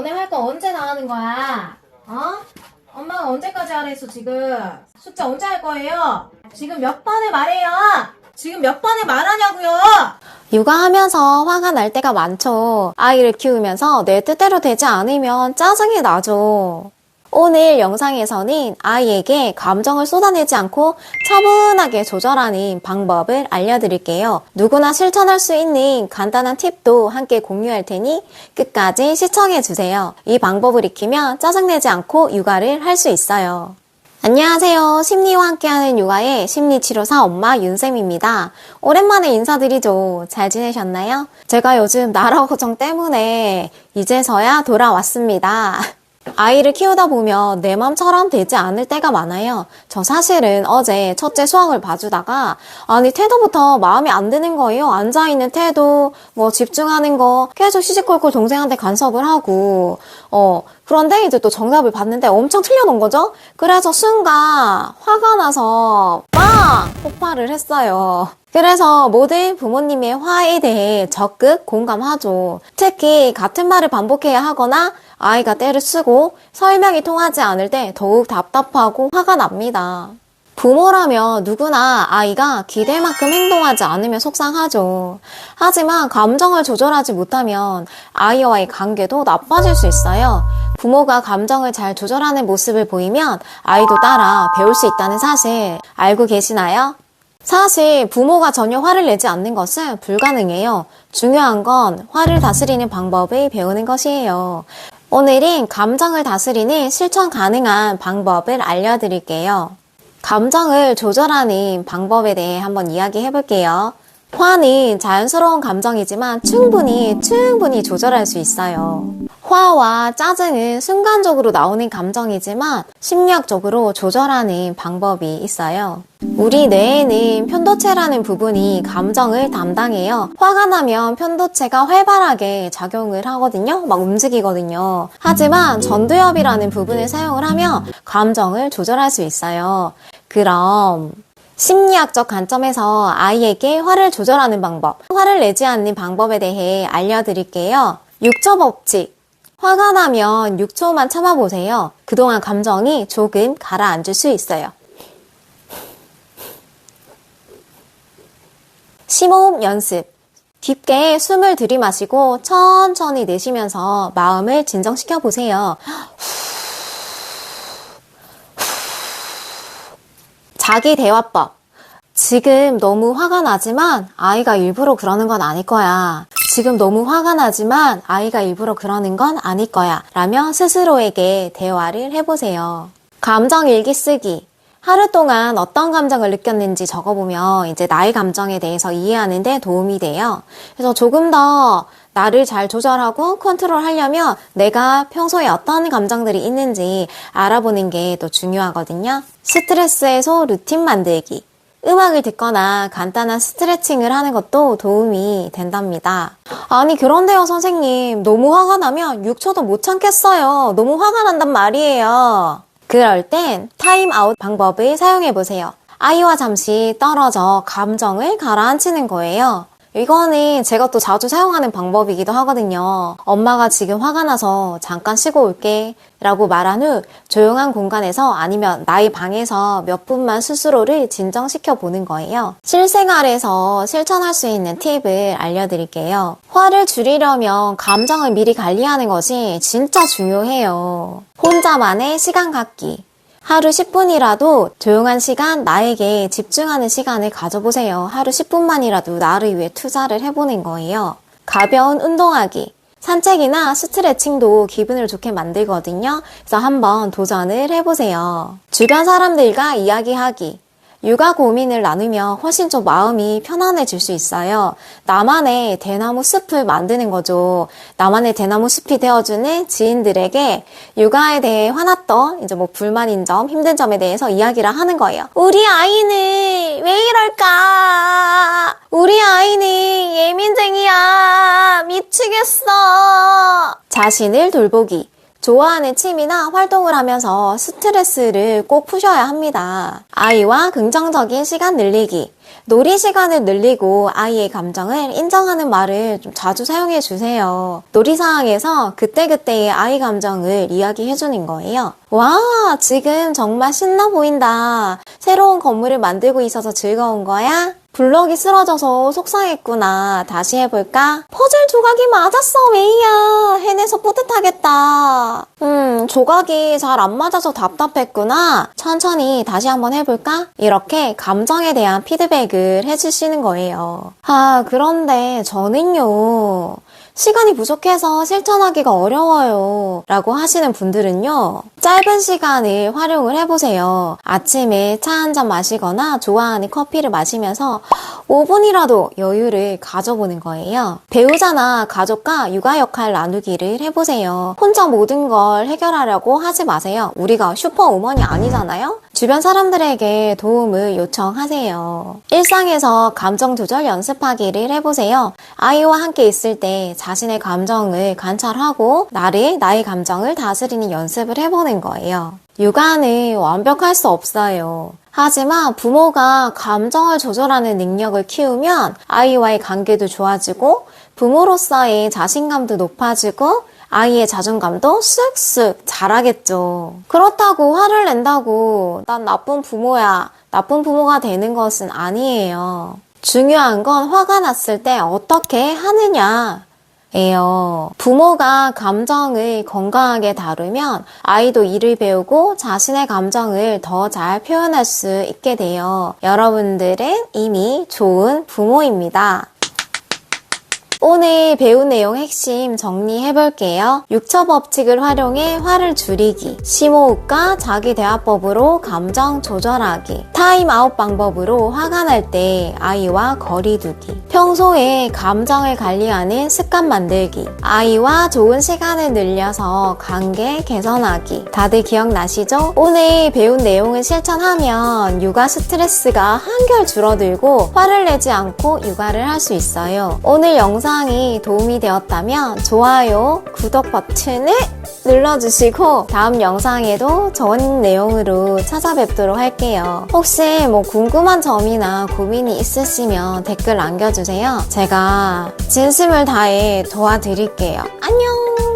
너네 활동 언제 나가는 거야? 어? 엄마가 언제까지 하랬어 지금? 숙제 언제 할 거예요? 지금 몇 번을 말해요? 지금 몇 번을 말하냐고요? 육아하면서 화가 날 때가 많죠. 아이를 키우면서 내 뜻대로 되지 않으면 짜증이 나죠. 오늘 영상에서는 아이에게 감정을 쏟아내지 않고 차분하게 조절하는 방법을 알려드릴게요. 누구나 실천할 수 있는 간단한 팁도 함께 공유할 테니 끝까지 시청해주세요. 이 방법을 익히면 짜증내지 않고 육아를 할 수 있어요. 안녕하세요. 심리와 함께하는 육아의 심리치료사 엄마 윤쌤입니다. 오랜만에 인사드리죠. 잘 지내셨나요? 제가 요즘 나라 고정 때문에 이제서야 돌아왔습니다. 아이를 키우다 보면 내 맘처럼 되지 않을 때가 많아요. 저 사실은 어제 첫째 수학을 봐주다가 아니 태도부터 마음에 안 드는 거예요. 앉아있는 태도, 뭐 집중하는 거 계속 시시콜콜 동생한테 간섭을 하고 어 그런데 이제 또 정답을 봤는데 엄청 틀려놓은 거죠. 그래서 순간 화가 나서 막 폭발을 했어요. 그래서 모든 부모님의 화에 대해 적극 공감하죠. 특히 같은 말을 반복해야 하거나 아이가 때를 쓰고 설명이 통하지 않을 때 더욱 답답하고 화가 납니다. 부모라면 누구나 아이가 기대만큼 행동하지 않으면 속상하죠. 하지만 감정을 조절하지 못하면 아이와의 관계도 나빠질 수 있어요. 부모가 감정을 잘 조절하는 모습을 보이면 아이도 따라 배울 수 있다는 사실 알고 계시나요? 사실 부모가 전혀 화를 내지 않는 것은 불가능해요. 중요한 건 화를 다스리는 방법을 배우는 것이에요. 오늘은 감정을 다스리는 실천 가능한 방법을 알려드릴게요. 감정을 조절하는 방법에 대해 한번 이야기해 볼게요. 화는 자연스러운 감정이지만 충분히, 충분히 조절할 수 있어요. 화와 짜증은 순간적으로 나오는 감정이지만 심리학적으로 조절하는 방법이 있어요. 우리 뇌에는 편도체라는 부분이 감정을 담당해요. 화가 나면 편도체가 활발하게 작용을 하거든요. 막 움직이거든요. 하지만 전두엽이라는 부분을 사용을 하면 감정을 조절할 수 있어요. 그럼 심리학적 관점에서 아이에게 화를 조절하는 방법, 화를 내지 않는 방법에 대해 알려드릴게요. 6초 법칙. 화가 나면 6초만 참아보세요. 그동안 감정이 조금 가라앉을 수 있어요. 심호흡 연습. 깊게 숨을 들이마시고 천천히 내쉬면서 마음을 진정시켜 보세요. 자기 대화법. 지금 너무 화가 나지만 아이가 일부러 그러는 건 아닐 거야. 지금 너무 화가 나지만 아이가 일부러 그러는 건 아닐 거야. 라며 스스로에게 대화를 해보세요. 감정 일기 쓰기. 하루 동안 어떤 감정을 느꼈는지 적어보면 이제 나의 감정에 대해서 이해하는데 도움이 돼요. 그래서 조금 더 나를 잘 조절하고 컨트롤 하려면 내가 평소에 어떤 감정들이 있는지 알아보는 게 또 중요하거든요. 스트레스 해소 루틴 만들기. 음악을 듣거나 간단한 스트레칭을 하는 것도 도움이 된답니다. 아니, 그런데요, 선생님. 너무 화가 나면 6초도 못 참겠어요. 너무 화가 난단 말이에요. 그럴 땐 타임아웃 방법을 사용해 보세요. 아이와 잠시 떨어져 감정을 가라앉히는 거예요. 이거는 제가 또 자주 사용하는 방법이기도 하거든요. 엄마가 지금 화가 나서 잠깐 쉬고 올게 라고 말한 후 조용한 공간에서 아니면 나의 방에서 몇 분만 스스로를 진정시켜 보는 거예요. 실생활에서 실천할 수 있는 팁을 알려드릴게요. 화를 줄이려면 감정을 미리 관리하는 것이 진짜 중요해요. 혼자만의 시간 갖기. 하루 10분이라도 조용한 시간, 나에게 집중하는 시간을 가져보세요. 하루 10분만이라도 나를 위해 투자를 해보는 거예요. 가벼운 운동하기. 산책이나 스트레칭도 기분을 좋게 만들거든요. 그래서 한번 도전을 해보세요. 주변 사람들과 이야기하기. 육아 고민을 나누며 훨씬 좀 마음이 편안해질 수 있어요. 나만의 대나무 숲을 만드는 거죠. 나만의 대나무 숲이 되어주는 지인들에게 육아에 대해 화났던 이제 뭐 불만인 점, 힘든 점에 대해서 이야기를 하는 거예요. 우리 아이는 왜 이럴까? 우리 아이는 예민쟁이야. 미치겠어. 자신을 돌보기. 좋아하는 취미나 활동을 하면서 스트레스를 꼭 푸셔야 합니다. 아이와 긍정적인 시간 늘리기. 놀이 시간을 늘리고 아이의 감정을 인정하는 말을 좀 자주 사용해 주세요. 놀이 상황에서 그때그때의 아이 감정을 이야기해 주는 거예요. 와, 지금 정말 신나 보인다. 새로운 건물을 만들고 있어서 즐거운 거야? 블럭이 쓰러져서 속상했구나. 다시 해볼까? 퍼즐 조각이 맞았어, 메이야. 해내서 뿌듯하겠다. 음, 조각이 잘 안 맞아서 답답했구나. 천천히 다시 한번 해볼까? 이렇게 감정에 대한 피드백을 해주시는 거예요. 아, 그런데 저는요. 시간이 부족해서 실천하기가 어려워요. 라고 하시는 분들은요. 짧은 시간을 활용을 해보세요. 아침에 차 한 잔 마시거나 좋아하는 커피를 마시면서 5분이라도 여유를 가져보는 거예요. 배우자나 가족과 육아 역할 나누기를 해보세요. 혼자 모든 걸 해결하려고 하지 마세요. 우리가 슈퍼우먼이 아니잖아요? 주변 사람들에게 도움을 요청하세요. 일상에서 감정 조절 연습하기를 해보세요. 아이와 함께 있을 때 자신의 감정을 관찰하고 나를, 나의 감정을 다스리는 연습을 해보는 거예요. 육아는 완벽할 수 없어요. 하지만 부모가 감정을 조절하는 능력을 키우면 아이와의 관계도 좋아지고 부모로서의 자신감도 높아지고 아이의 자존감도 쓱쓱 자라겠죠. 그렇다고 화를 낸다고 난 나쁜 부모야. 나쁜 부모가 되는 것은 아니에요. 중요한 건 화가 났을 때 어떻게 하느냐. 예요. 부모가 감정을 건강하게 다루면 아이도 이를 배우고 자신의 감정을 더 잘 표현할 수 있게 돼요. 여러분들은 이미 좋은 부모입니다. 오늘 배운 내용 핵심 정리해 볼게요. 6처 법칙을 활용해 화를 줄이기, 심호흡과 자기대화법으로 감정 조절하기, 타임아웃 방법으로 화가 날 때 아이와 거리 두기, 평소에 감정을 관리하는 습관 만들기, 아이와 좋은 시간을 늘려서 관계 개선하기. 다들 기억나시죠? 오늘 배운 내용을 실천하면 육아 스트레스가 한결 줄어들고 화를 내지 않고 육아를 할 수 있어요. 오늘 영상이 도움이 되었다면 좋아요, 구독 버튼을 눌러주시고 다음 영상에도 좋은 내용으로 찾아뵙도록 할게요. 혹시 뭐 궁금한 점이나 고민이 있으시면 댓글 남겨주세요. 제가 진심을 다해 도와드릴게요. 안녕!